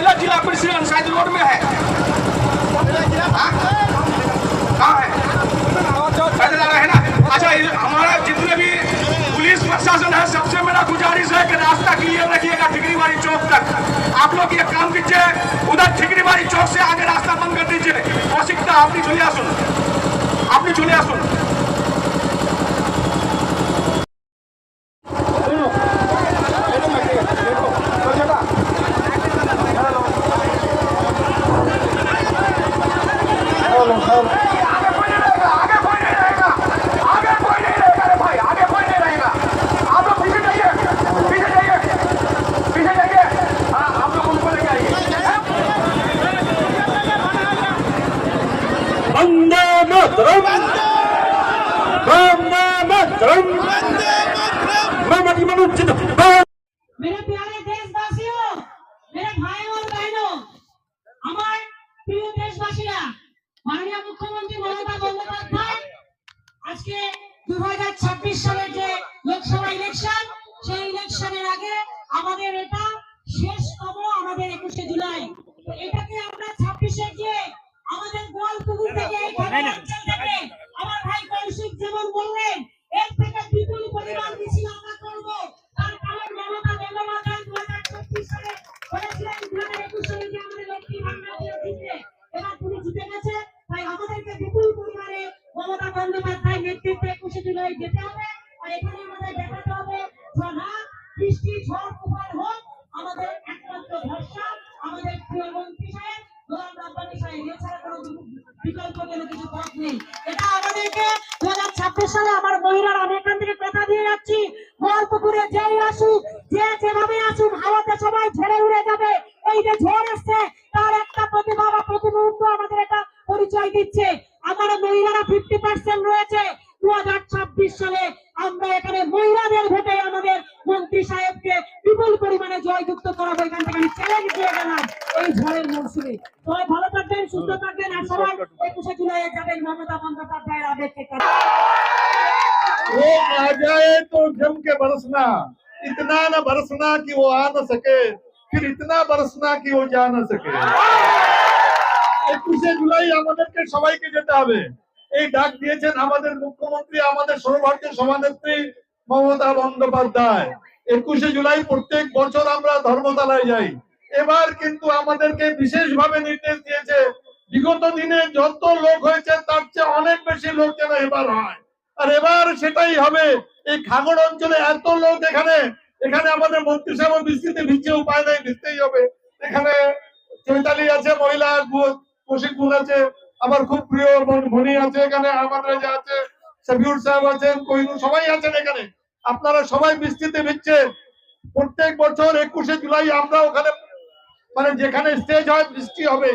महिला जिला परिषद शायद रोड में है। हाँ? कहाँ है? हैं अच्छा हमारा जितने भी पुलिस प्रशासन है, सबसे मेरा गुजारिश है कि रास्ता क्लियर रखिएगा ठिकरीबाड़ी चौक तक। आप लोग ये काम कीजिए, उधर ठिकरीबाड़ी चौक से आगे रास्ता बंद कर दीजिए। कौशिकता अपनी झुलिया सुन। अपनी झुलिया सुन। मातरम वंदे मातरम मामाटी मनु जिंदाबाद मेरे प्यारे देशवासियों मेरे भाई और बहनों আমার প্রিয় দেশবাসীরা মাননীয় মুখ্যমন্ত্রী মমতা বন্দ্যোপাধ্যায় আজকে দু সালের যে লোকসভা ইলেকশন সেই ইলেকশনের আগে আমাদের এটা শেষতম আমাদের একুশে জুলাই তো আমাদের থেকে এই অঞ্চল থেকে আমার ভাই কৌশিক যেমন বললেন এর থেকে বিপুল পরিমাণ মিছিল আমরা করব। তার কারণ মমতা বন্দ্যোপাধ্যায় দু হাজার চব্বিশ সালে বলেছিলেন দু হাজার একুশ সালে যে আমাদের লক্ষ্মী ভান্ডার দিয়ে জিতবে এবার তিনি জিতে গেছে তাই আমাদেরকে বিপুল পরিমাণে মমতা বন্দ্যোপাধ্যায় নেতৃত্বে একুশে জুলাই যেতে হবে। আর এখানে আমাদের দেখাতে হবে যে বৃষ্টি ঝড় তুফান হোক আমাদের একমাত্র ভরসা আমাদের প্রিয় মন্ত্রী সাহেব গোলাম রাব্বানি সাহেব। এছাড়া কোনো বিকল্প আমাদের এটা পরিচয় দিচ্ছে। আমার মহিলারা ফিফটি পার্সেন্ট রয়েছে। দু ছাব্বিশ সালে আমরা এখানে মহিলাদের ভোটে আমাদের মন্ত্রী সাহেবকে বিপুল পরিমাণে জয়যুক্ত করাবো। এখান থেকে এই ঝড়ের মরশুমে। সুস্থ থাকবেন আর সবাই একুশে জুলাই যাবেন মমতা বন্দ্যোপাধ্যায়ের আবেগকে কারণ वो आ जाए तो जम के बरसना इतना न बरसना कि वो आ न सके फिर इतना बरसना कि वो जा न सके একুশে জুলাই আমাদেরকে সবাইকে যেতে হবে এই ডাক দিয়েছেন আমাদের মুখ্যমন্ত্রী আমাদের সৌভাগ্যের সভানেত্রী মমতা বন্দ্যোপাধ্যায় একুশে জুলাই প্রত্যেক বছর আমরা ধর্মতলায় যাই এবার কিন্তু আমাদেরকে বিশেষভাবে নির্দেশ দিয়েছে বিগত দিনে যত লোক হয়েছে, তার চেয়ে অনেক বেশি লোক যেন এবার হয়। আর এবার সেটাই হবে। এই খাগড় অঞ্চলে এত লোক এখানে এখানে আমাদের মন্ত্রী সাহেব বৃষ্টিতে ভিজছে উপায় নাই, ভিজতেই হবে। এখানে চৈতালি আছে, মহিলা প্রশিক্ষণ আছে। আমার খুব প্রিয় ভনি আছে এখানে আমার রাজা আছে শফিউর সাহেব আছেন কহিনুর সবাই আছেন এখানে। আপনারা সবাই বৃষ্টিতে ভিজছে। প্রত্যেক বছর একুশে জুলাই আমরা ওখানে মানে যেখানে স্টেজ হয়, বৃষ্টি হবে।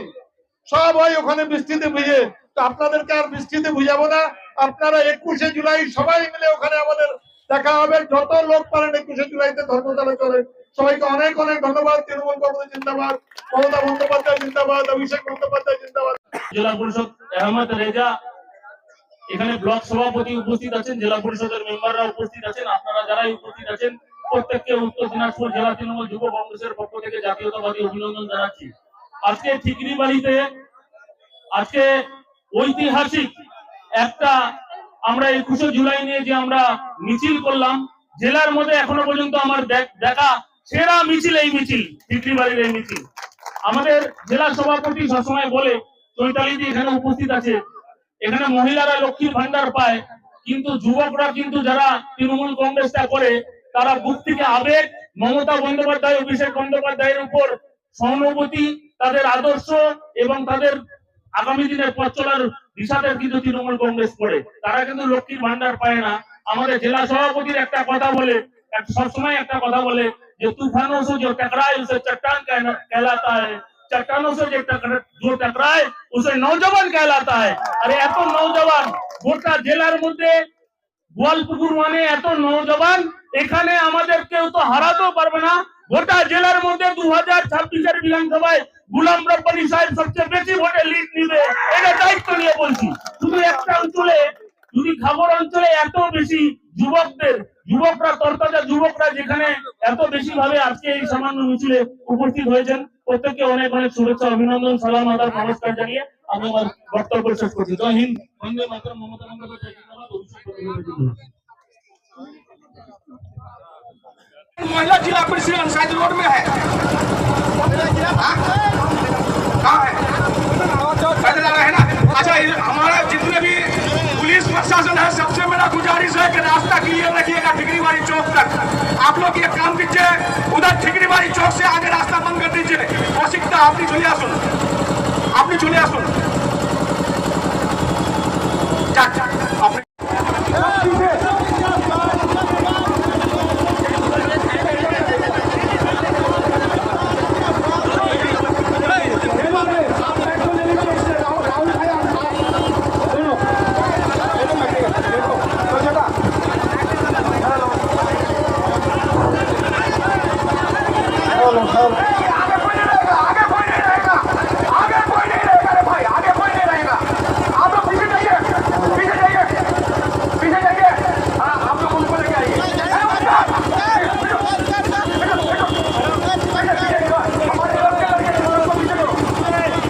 সব হয় ওখানে বৃষ্টিতে ভিজে। তো আপনাদেরকে আর বৃষ্টিতে বুঝাবো না। আপনারা একুশে জুলাই সবাই মিলে ওখানে আমাদের দেখা হবে। যত লোক পারেন একুশে জুলাইতে ধর্মতলা চলে সবাইকে অনেক অনেক ধন্যবাদ। তৃণমূল কংগ্রেস জিন্দাবাদ, মমতা বন্দ্যোপাধ্যায় জিন্দাবাদ, অভিষেক বন্দ্যোপাধ্যায় জিন্দাবাদ। জেলা পরিষদ আহমদ রেজা, এখানে ব্লক সভাপতি উপস্থিত আছেন, জেলা পরিষদের মেম্বাররা উপস্থিত আছেন, আপনারা যারাই উপস্থিত আছেন, প্রত্যেককে উত্তর দিনাজপুর জেলা তৃণমূল যুব কংগ্রেসের পক্ষ থেকে জাতীয়তাবাদী অভিনন্দন জানাচ্ছি। আজকে ঠিকরি বাড়িতে, আজকে ঐতিহাসিক একটা আমরা একুশে জুলাই নিয়ে যে আমরা মিছিল করলাম, জেলার মধ্যে এখনও পর্যন্ত আমার দেখ- সেরা মিছিল এই মিছিল, ঠিকরি বাড়ির এই মিছিল। আমাদের জেলা সভাপতি সবসময় বলে চৈতালি জি এখানে উপস্থিত আছে। এখানে মহিলারা লক্ষ্মীর ভান্ডার পায়, কিন্তু যুবকরা কিন্তু যারা তৃণমূল কংগ্রেসটা করে, তারা বুক থেকে আবেগ, মমতা বন্দ্যোপাধ্যায়, অভিষেক বন্দ্যোপাধ্যায়ের উপর সহানুভূতি তাদের আদর্শ এবং তাদের আগামী দিনের পথ চলার দিশাতে কিন্তু তৃণমূল কংগ্রেস করে তারা কিন্তু লক্ষ্মীর ভান্ডার পায় না আমাদের জেলা সভাপতির একটা কথা বলে এক- সবসময় একটা কথা বলে যে तूफानों से जो टकराए उसे चट्टान कहना- कहलाता है चट्टानों से जो टकरा- जो टकराए उसे नौजवान कहलाता है আরে এত নৌজওয়ান গোটা জেলার মধ্যে গোয়ালপুকুর মানে এত নৌজওয়ান এখানে আমাদের কেউ তো হারাতেও পারবে না গোটা জেলার মধ্যে দু হাজার ছাব্বিশের বিধানসভায় গুলাম রব্বানি সাহেব সবচেয়ে বেশি ভোটে লিড নিবে এটা দায়িত্ব নিয়ে বলছি শুধু একটা অঞ্চলে যদি খাগড় অঞ্চলে এত বেশি যুবকদের যুবকরা তরতাজা যুবকরা যেখানে এত বেশি ভাবে আজকে এই সামান্য মিছিলে উপস্থিত হয়েছেন প্রত্যেককে অনেক অনেক শুভেচ্ছা অভিনন্দন সালাম আদাব নমস্কার জানিয়ে আমি আমার বক্তব্য শেষ করছি জয় হিন্দ বন্দে মাতরম মমতা বন্দ্যোপাধ্যায় জিন্দাবাদ, অভিষেক বন্দ্যোপাধ্যায় জিন্দাবাদ। महिला जिला प्रेसिडेंट शायद रोड में है हाँ? अच्छा हमारा जितने भी पुलिस प्रशासन है सबसे मेरा गुजारिश है कि रास्ता क्लियर रखिएगा ठिकरीवाड़ी चौक तक। आप लोग ये काम कीजिए उधर ठिकरीवाड़ी चौक से आगे रास्ता बंद कर दीजिए। कौशिकता अपनी झुलिया सुन। अपनी झुलिया सुन। जा, जा।